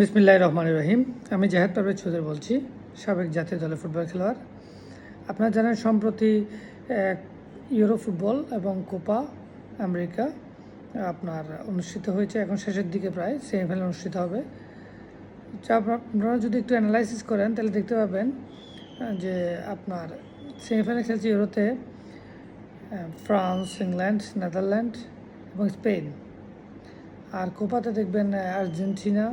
বিসমিল্লাহ রহমান রহিম। আমি জাহেদ পারভেজ চৌধুরী বলছি, সাবেক জাতীয় দলের ফুটবল খেলোয়াড়। আপনারা জানেন, সম্প্রতি ইউরো ফুটবল এবং কোপা আমেরিকা আপনার অনুষ্ঠিত হয়েছে। এখন শেষের দিকে প্রায়, সেমিফাইনাল অনুষ্ঠিত হবে। যা আপনারা যদি একটু অ্যানালাইসিস করেন, তাহলে দেখতে পাবেন যে আপনার সেমিফাইনাল খেলছে ইউরোতে ফ্রান্স, ইংল্যান্ড, নেদারল্যান্ড এবং স্পেন। আর কোপাতে দেখবেন, Argentina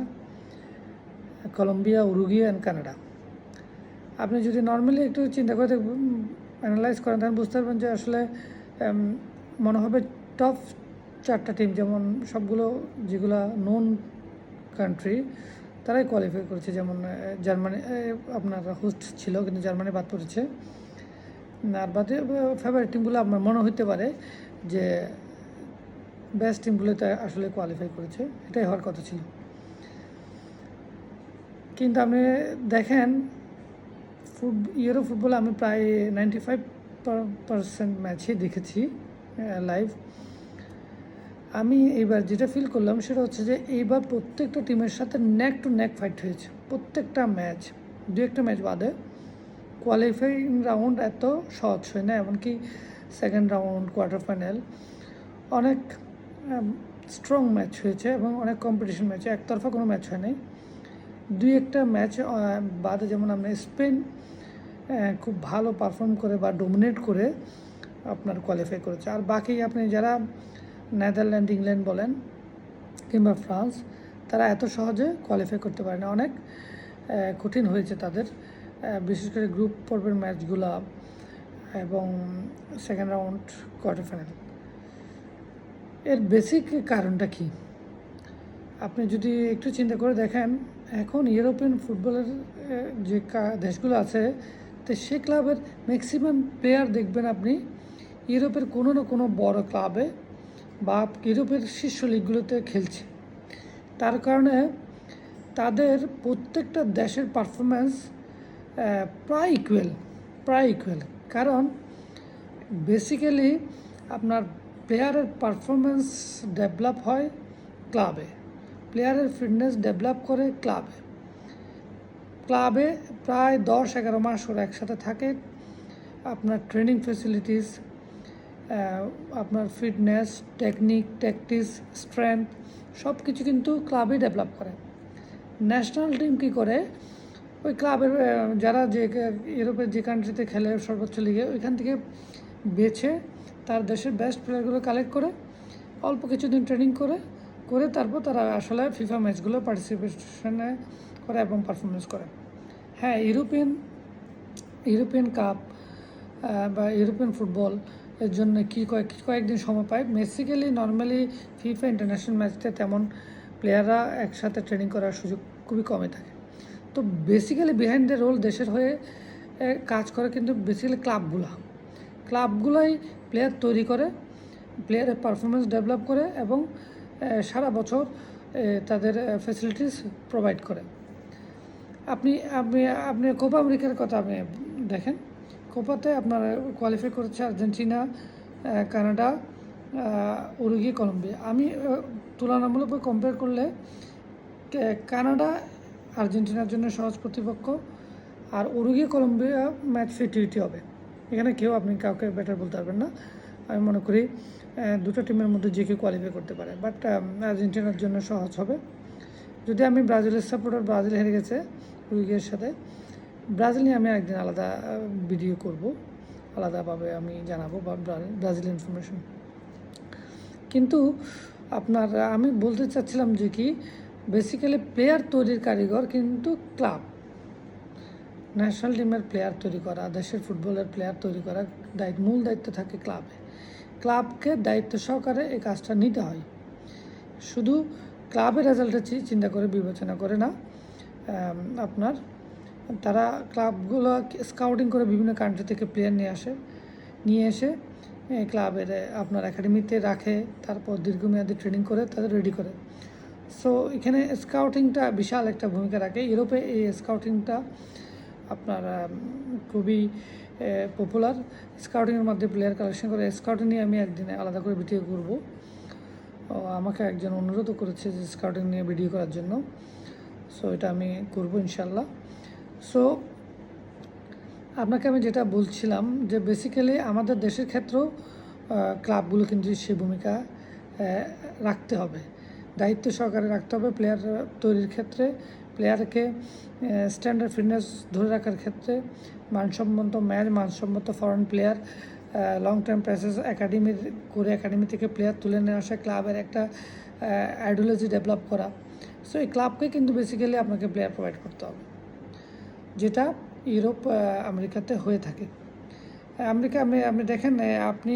Colombia Uruguay and Canada আপনি যদি নর্মালি একটু চিন্তা করে অ্যানালাইজ করেন, তাহলে বুঝতে পারবেন যে আসলে মনে হবে টপ চারটা টিম যেমন সবগুলো যেগুলো নন কান্ট্রি তারাই কোয়ালিফাই করেছে। যেমন জার্মানি আপনার হোস্ট ছিল, কিন্তু জার্মানি বাদ পড়েছে। আর বাদে ফেভারিট টিমগুলো আপনার মনে হতে পারে যে বেস্ট টিমগুলোতে আসলে কোয়ালিফাই করেছে। এটাই হওয়ার কথা ছিল। কিন্তু আপনি দেখেন, ফুট ইউরো ফুটবল আমি প্রায় নাইনটি ফাইভ পার্সেন্ট ম্যাচই দেখেছি লাইভ আমি এইবার যেটা ফিল করলাম সেটা হচ্ছে যে এইবার প্রত্যেকটা টিমের সাথে নেক টু নেক ফাইট হয়েছে, প্রত্যেকটা ম্যাচ দু একটা ম্যাচ বাদে। কোয়ালিফাইং রাউন্ড এত সহজ হয় না, এমনকি সেকেন্ড রাউন্ড কোয়ার্টার ফাইনাল অনেক স্ট্রং ম্যাচ হয়েছে এবং অনেক কম্পিটিশন ম্যাচ একতরফা কোনো ম্যাচ হয় নাই দুই একটা ম্যাচ বাদে যেমন আমরা স্পেন খুব ভালো পারফর্ম করে বা ডোমিনেট করে আপনার কোয়ালিফাই করেছে। আর বাকি আপনি যারা নেদারল্যান্ড, ইংল্যান্ড বলেন কিংবা ফ্রান্স, তারা এত সহজে কোয়ালিফাই করতে পারে না অনেক কঠিন হয়েছে তাদের বিশেষ করে গ্রুপ পর্বের ম্যাচগুলা এবং সেকেন্ড রাউন্ড কোয়ার্টার ফাইনাল এর বেসিক কারণটা কী? আপনি যদি একটু চিন্তা করে দেখেন এখন ইউরোপিয়ান ফুটবলের যে দেশগুলো আছে, তো সে ক্লাবের ম্যাক্সিমাম প্লেয়ার দেখবেন আপনি ইউরোপের কোনো না কোনো বড় ক্লাবে বা ইউরোপের শীর্ষ লিগগুলোতে খেলছে। তার কারণে তাদের প্রত্যেকটা দেশের পারফরমেন্স প্রায় ইকুয়াল প্রায় ইকুয়েল কারণ বেসিক্যালি আপনার প্লেয়ারের পারফরমেন্স ডেভেলপ হয় ক্লাবে। প্লেয়ারের ফিটনেস ডেভেলপ করে ক্লাবে ক্লাবে প্রায় দশ এগারো মাস ওরা একসাথে থাকে। আপনার ট্রেনিং ফেসিলিটিস আপনার ফিটনেস টেকনিক ট্যাকটিস স্ট্রেংথ সব কিছু কিন্তু ক্লাবে ডেভেলপ করে। ন্যাশনাল টিম কী করে? ওই ক্লাবের যারা যে, ইউরোপের যে কান্ট্রিতে খেলে সর্বোচ্চ লিগে ওইখান থেকে বেছে তার দেশের বেস্ট প্লেয়ারগুলো কালেক্ট করে, অল্প কিছুদিন ট্রেনিং করে করে তারপর তারা আসলে ফিফা ম্যাচগুলো পার্টিসিপেশনে করে এবং পারফরমেন্স করে। হ্যাঁ ইউরোপিয়ান ইউরোপিয়ান কাপ বা ইউরোপিয়ান ফুটবল এর জন্য কি কয়েক কয়েকদিন সময় পায়? বেসিক্যালি নর্মালি ফিফা ইন্টারন্যাশনাল ম্যাচতে তেমন প্লেয়াররা একসাথে ট্রেনিং করার সুযোগ খুবই কমই থাকে। তো বেসিক্যালি বিহাইন্ড দ্য রোল দেশের হয়ে কাজ করে কিন্তু বেসিক্যালি ক্লাবগুলা ক্লাবগুলাই প্লেয়ার তৈরি করে প্লেয়ারের পারফরমেন্স ডেভেলপ করে এবং সারা বছর তাদের ফ্যাসিলিটিস প্রোভাইড করে। আপনি আপনি আপনি কোপা আমেরিকার কথা আপনি দেখেন। কোপাতে আপনার কোয়ালিফাই করেছে আর্জেন্টিনা কানাডা উরুগি কলম্বিয়া। আমি তুলনামূলকভাবে কম্পেয়ার করলে কানাডা, আর্জেন্টিনার জন্য সহজ প্রতিপক্ষ আর উরুগি কলম্বিয়া ম্যাচ ফিফটি হবে। এখানে কেউ আপনি কাউকে বেটার বলতে পারবেন না। আমি মনে করি দুটো টিমের মধ্যে যে কেউ কোয়ালিফাই করতে পারে। বাট আর্জেন্টিনার জন্য সহজ হবে। যদি আমি ব্রাজিলের সাপোর্টার ব্রাজিল হেরে গেছে উরুগিয়ের সাথে, ব্রাজিল নিয়ে আমি একদিন আলাদা ভিডিও করব। আলাদাভাবে আমি জানাব বা ব্রাজিল ইনফরমেশন কিন্তু আপনার, আমি বলতে চাচ্ছিলাম যে কি বেসিক্যালি প্লেয়ার তৈরির কারিগর কিন্তু ক্লাব ন্যাশনাল টিমের প্লেয়ার তৈরি করা, দেশের ফুটবলের প্লেয়ার তৈরি করা, দায়িত্ব, মূল দায়িত্ব থাকে ক্লাবে ক্লাবকে দায়িত্ব সহকারে এই কাজটা নিতে হয়। শুধু ক্লাবের রেজাল্টের চিন্তা করে বিবেচনা করে না আপনার তারা ক্লাবগুলো স্কাউটিং করে বিভিন্ন কান্ট্রি থেকে প্লেয়ার নিয়ে আসে, নিয়ে এসে ক্লাবের আপনার একাডেমিতে রাখে, তারপর দীর্ঘমেয়াদী ট্রেনিং করে, তাদের রেডি করে। সো এখানে স্কাউটিংটা বিশাল একটা ভূমিকা রাখে। ইউরোপে এই স্কাউটিংটা আপনার খুবই পপুলার স্কাউটিংয়ের মধ্যে প্লেয়ার কালেকশন করে স্কাউটিং নিয়ে আমি একদিনে আলাদা করে ভিডিও করব। আমাকে একজন অনুরোধও করেছে যে স্কাউটিং নিয়ে ভিডিও করার জন্য। সো সো এটা আমি করব ইনশাল্লাহ সো আপনাকে আমি যেটা বলছিলাম যে বেসিক্যালি আমাদের দেশের ক্ষেত্রেও ক্লাবগুলো কিন্তু সে ভূমিকা রাখতে হবে। দায়িত্ব সহকারে রাখতে হবে প্লেয়ার তৈরির ক্ষেত্রে। প্লেয়ারকে স্ট্যান্ডার্ড ফিটনেস ধরে রাখার ক্ষেত্রে মানসম্মত ম্যাচ মানসম্মত foreign player long term process একাডেমির করে একাডেমি থেকে প্লেয়ার তুলে নিয়ে আসা ক্লাবের একটা আইডিওলজি ডেভেলপ করা। সো এই ক্লাবকে কিন্তু বেসিক্যালি আপনাকে প্লেয়ার প্রোভাইড করতে হবে, যেটা ইউরোপ আমেরিকাতে হয়ে থাকে। আমেরিকা আপনি আপনি দেখেন আপনি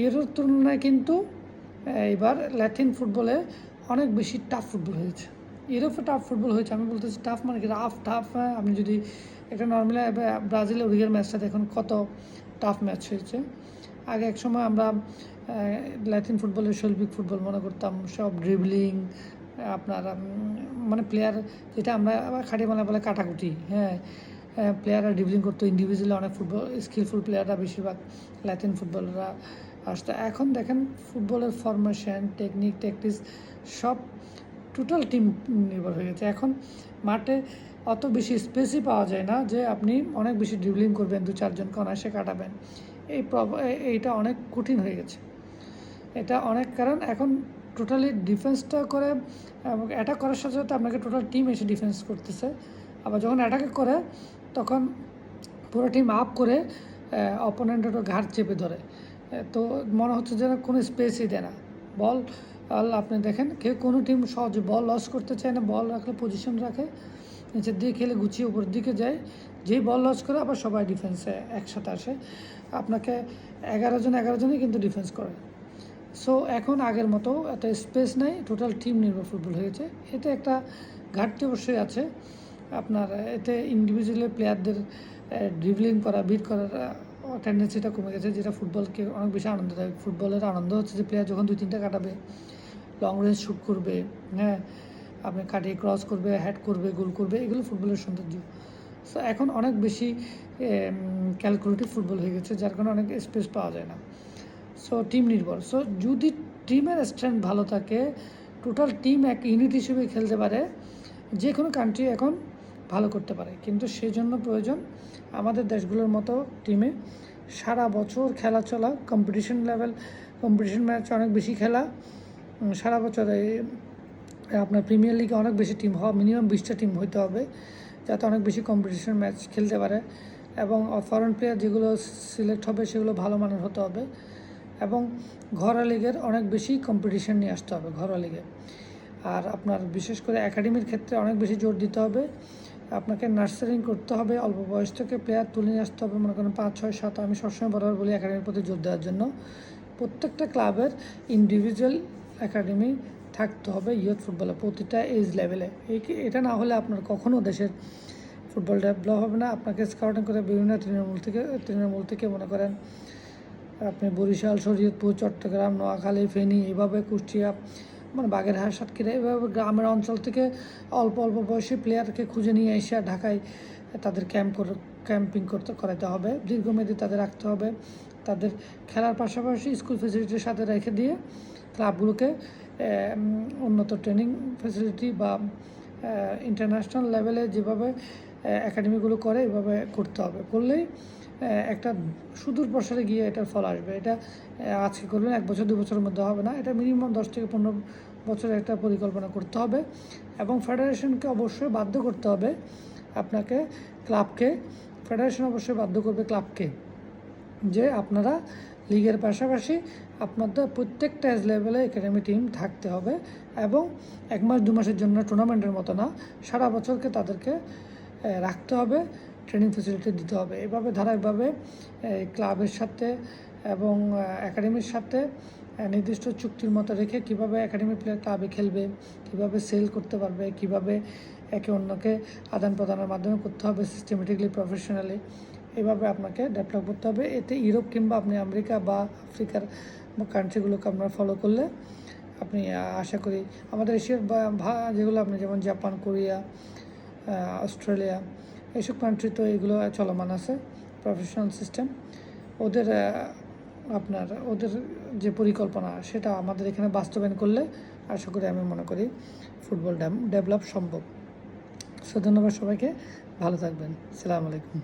ইউরোর তুলনায় কিন্তু এবার ল্যাটিন ফুটবলে অনেক বেশি টাফ ফুটবল হয়েছে। ইউরোপে টাফ ফুটবল হয়েছে। আমি বলতেছি টাফ মানে কি? রাফ টাফ আপনি যদি একটা নর্মালি ব্রাজিলের উরিগের ম্যাচটা দেখুন, কত টাফ ম্যাচ হয়েছে। আগে এক সময় আমরা ল্যাটিন ফুটবলের শৈল্পিক ফুটবল মনে করতাম, সব ড্রিবলিং আপনার মানে প্লেয়ার যেটা আমরা খাটিয়ে মানে বলে কাটাকুটি হ্যাঁ? প্লেয়াররা ড্রিবলিং করতো। ইন্ডিভিজুয়ালি অনেক ফুটবল স্কিলফুল প্লেয়াররা বেশিরভাগ ল্যাটিন ফুটবলাররা আসতো। এখন দেখেন ফুটবলের ফরমেশন টেকনিক ট্যাকটিস সব টোটাল টিম নির্ভর হয়ে গেছে। এখন মাঠে অত বেশি স্পেসই পাওয়া যায় না যে আপনি অনেক বেশি ড্রিবলিং করবেন, দু চারজনকে অনায়াসে কাটাবেন। এই এইটা অনেক কঠিন হয়ে গেছে। এটা অনেক কারণ। এখন টোটালি ডিফেন্সটা করে অ্যাটাক করার সাথে সাথে আপনাকে টোটাল টিম এসে ডিফেন্স করতেছে। আবার যখন অ্যাটাকে করে, তখন পুরো টিম আপ করে অপোনেন্টেরও ঘাট চেপে ধরে। তো মনে হচ্ছে যেন কোনো স্পেসই দেয় না। বল। আপনি দেখেন, কেউ কোনো টিম সহজে বল লস করতে চায় না বল রাখলে পজিশন রাখে। নিচের দিকে খেলে গুছিয়ে উপরের দিকে যায়। যেই বল লস করে, আবার সবাই ডিফেন্সে একসাথে আসে। আপনাকে এগারো জন, এগারো জনই কিন্তু ডিফেন্স করে। সো এখন আগের মতো একটা স্পেস নেই টোটাল টিম নির্ভর ফুটবল হয়েছে। এতে একটা ঘাটতি অবশ্যই আছে। আপনার এতে ইন্ডিভিজুয়ালি প্লেয়ারদের ড্রিবলিং করা বিট করার টেন্ডেন্সিটা কমে গেছে, যেটা ফুটবলকে অনেক বেশি আনন্দ দেয় ফুটবলের আনন্দ হচ্ছে যে প্লেয়ার যখন দুই তিনটা কাটাবে লং রেঞ্জ শ্যুট করবে হ্যাঁ আপনি কাটিয়ে ক্রস করবে হেড করবে গোল করবে, এগুলো ফুটবলের সৌন্দর্য। সো এখন অনেক বেশি ক্যালকুলেটিভ ফুটবল হয়ে গেছে, যার কারণে অনেক স্পেস পাওয়া যায় না। সো টিম নির্ভর। সো যদি টিমের স্ট্রেংথ ভালো থাকে টোটাল টিম এক ইউনিট হিসেবে খেলতে পারে যে কোনো কান্ট্রি এখন ভালো করতে পারে। কিন্তু সেই জন্য প্রয়োজন আমাদের দেশগুলোর মতো টিমে সারা বছর খেলা চলা কম্পিটিশন লেভেল কম্পিটিশন ম্যাচ অনেক বেশি খেলা সারা বছর আপনার প্রিমিয়ার লিগে অনেক বেশি টিম হওয়া মিনিমাম বিশটা টিম হইতে হবে, যাতে অনেক বেশি কম্পিটিশন ম্যাচ খেলতে পারে এবং ফরেন প্লেয়ার যেগুলো সিলেক্ট হবে সেগুলো ভালো মানের হতে হবে এবং ঘরোয়া লিগের অনেক বেশি কম্পিটিশন নিয়ে আসতে হবে ঘরোয়া লিগে আর আপনার বিশেষ করে একাডেমির ক্ষেত্রে অনেক বেশি জোর দিতে হবে। আপনাকে নার্সারিং করতে হবে, অল্প বয়স থেকে প্লেয়ার তুলে নিয়ে আসতে হবে, মনে করেন পাঁচ, ছয়, সাত, আমি সবসময় বরাবর বলি একাডেমির প্রতি জোর দেওয়ার জন্য। প্রত্যেকটা ক্লাবের ইন্ডিভিজুয়াল একাডেমি থাকতে হবে ইয়ুথ ফুটবলে প্রতিটা এজ লেভেলে এই এটা না হলে আপনার কখনও দেশের ফুটবল ডেভেলপ হবে না। আপনাকে স্কাউটিং করে বিভিন্ন তৃণমূল থেকে তৃণমূল থেকে মনে করেন আপনি বরিশাল, শরীয়তপুর, চট্টগ্রাম, নোয়াখালী, ফেনী, এভাবে কুষ্টিয়া মানে বাগেরহাট, সাতক্ষীরা, এভাবে গ্রামের অঞ্চল থেকে অল্প অল্প বয়সী প্লেয়ারকে খুঁজে নিয়ে এসে ঢাকায় তাদের ক্যাম্প করে ক্যাম্পিং করতে করাতে হবে। দীর্ঘমেয়াদী তাদের রাখতে হবে। তাদের খেলার পাশাপাশি স্কুল ফেসিলিটির সাথে রেখে দিয়ে ক্লাবগুলোকে উন্নত ট্রেনিং ফেসিলিটি বা ইন্টারন্যাশনাল লেভেলে যেভাবে একাডেমিগুলো করে, এভাবে করতে হবে। করলেই একটা সুদূর প্রসারে গিয়ে এটার ফল আসবে। এটা আজকে করবেন এক বছর, দু বছরের মধ্যে হবে না। এটা মিনিমাম দশ থেকে পনেরো বছরের একটা পরিকল্পনা করতে হবে এবং ফেডারেশনকে অবশ্যই বাধ্য করতে হবে আপনাকে ক্লাবকে ফেডারেশন অবশ্যই বাধ্য করবে ক্লাবকে যে আপনারা লিগের পাশাপাশি আপনাদের প্রত্যেকটা এজ লেভেলে একাডেমি টিম থাকতে হবে এবং এক মাস, দু মাসের জন্য টুর্নামেন্টের মতো না, সারা বছরকে তাদেরকে রাখতে হবে ট্রেনিং ফেসিলিটি দিতে হবে। এভাবে, ধারাবাহিকভাবে ক্লাবের সাথে এবং একাডেমির সাথে নির্দিষ্ট চুক্তির মতো রেখে কীভাবে একাডেমি প্লেয়ার ক্লাবে খেলবে, কীভাবে সেল করতে পারবে, কীভাবে একে অন্যকে আদান প্রদানের মাধ্যমে করতে হবে সিস্টেমেটিকলি প্রফেশনালি এভাবে আপনাকে ডেভেলপ করতে হবে। এতে ইউরোপ কিংবা আপনি আমেরিকা বা আফ্রিকার কান্ট্রিগুলোকে আপনারা ফলো করলে আপনি আশা করি আমাদের এশিয়ার বা যেগুলো আপনি যেমন জাপান কোরিয়া অস্ট্রেলিয়া, এইসব কান্ট্রি তো এগুলো চলমান আছে প্রফেশনাল সিস্টেম ওদের আপনার, ওদের যে পরিকল্পনা সেটা আমাদের এখানে বাস্তবায়ন করলে আশা করি আমি মনে করি ফুটবল ডেভেলপ সম্ভব। সো ধন্যবাদ সবাইকে, ভালো থাকবেন। সালাম আলাইকুম।